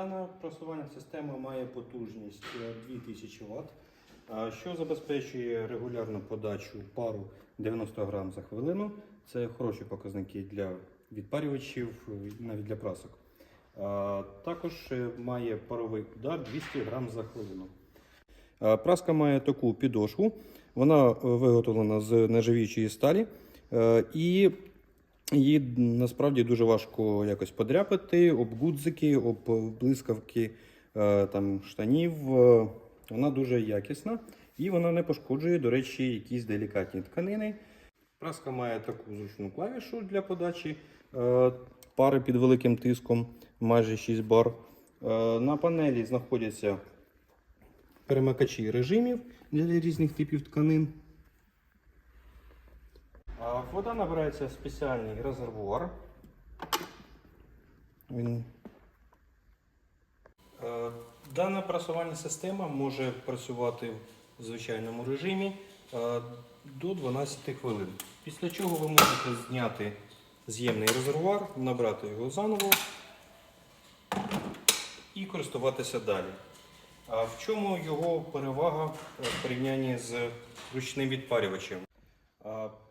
Дана просувальна система має потужність е, 2000 Вт, що забезпечує регулярну подачу пару 90 грам за хвилину. Це хороші показники для відпарювачів, е, навіть для прасок. Також е, має паровий удар 200 грам за хвилину. Праска має таку підошву. Вона е, виготовлена з нержавіючої сталі. е, І Її насправді дуже важко якось подряпати, об гудзики, об блискавки е, там, штанів. Е, Вона дуже якісна і вона не пошкоджує, до речі, якісь делікатні тканини. Праска має таку зручну клавішу для подачі е, пари під великим тиском, майже 6 бар. На панелі знаходяться перемикачі режимів для різних типів тканин. Вода набирається в спеціальний резервуар. Він... Е, Дана прасувальна система може працювати в звичайному режимі е, до 12 хвилин. Після чого ви можете зняти з'ємний резервуар, набрати його заново і користуватися далі. А в чому його перевага е, в порівнянні з ручним відпарювачем?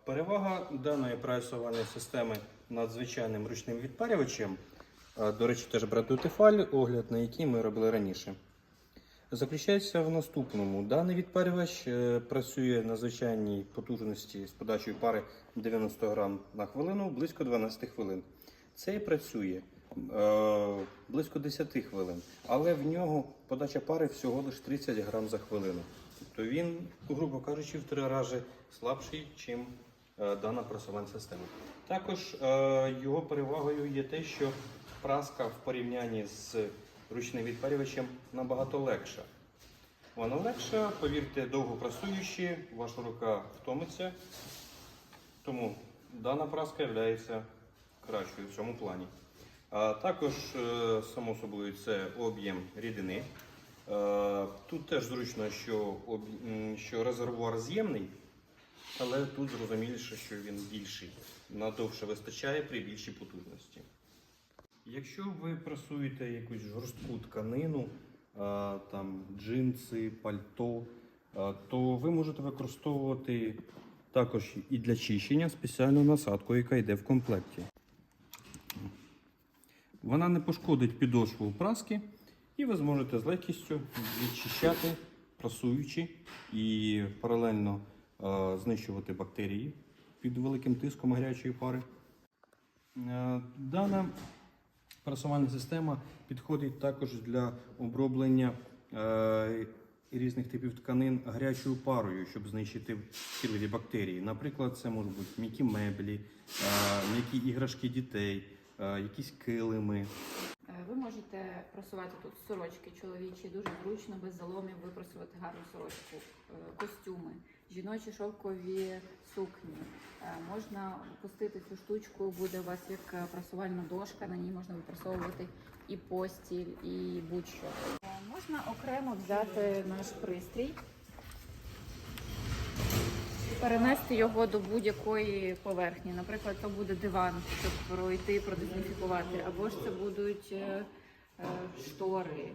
Перевага даної пресувальної системи над звичайним ручним відпарювачем, до речі, теж брати Тефаль, огляд на який ми робили раніше, заключається в наступному. Даний відпарювач е, працює на звичайній потужності з подачею пари 90 грам на хвилину близько 12 хвилин. Цей працює е, близько 10 хвилин, але в нього подача пари всього лише 30 грам за хвилину. Тобто він, грубо кажучи, в три рази слабший, ніж дана прасувальна система. Також е, його перевагою є те, що праска в порівнянні з ручним відпарювачем набагато легша. Вона легша, повірте, довго прасуючи, ваша рука втомиться. Тому дана праска є кращою в цьому плані. А також, е, само собою, це об'єм рідини. Е, Тут теж зручно, що, що резервуар з'ємний, але тут зрозуміліше, що він більший. Надовше вистачає при більшій потужності. Якщо ви прасуєте якусь жорстку тканину, там джинси, пальто, то ви можете використовувати також і для чищення спеціальну насадку, яка йде в комплекті. Вона не пошкодить підошву праски, і ви зможете з легкістю відчищати, прасуючи і паралельно знищувати бактерії під великим тиском гарячої пари. Е, Дана прасувальна система підходить також для оброблення е, різних типів тканин гарячою парою, щоб знищити шкідливі бактерії. Наприклад, це можуть бути м'які меблі, е, м'які іграшки дітей, е, якісь килими. Ви можете просувати тут сорочки чоловічі, дуже зручно, без заломів випросувати гарну сорочку, е, костюми, жіночі шовкові сукні. Е, Можна пустити цю штучку, буде у вас як е, прасувальна дошка, на ній можна випрасовувати і постіль, і будь-що. Можна окремо взяти наш пристрій, перенести його до будь-якої поверхні. Наприклад, то буде диван, щоб пройти, продезінфікувати, або ж це будуть е, е, штори,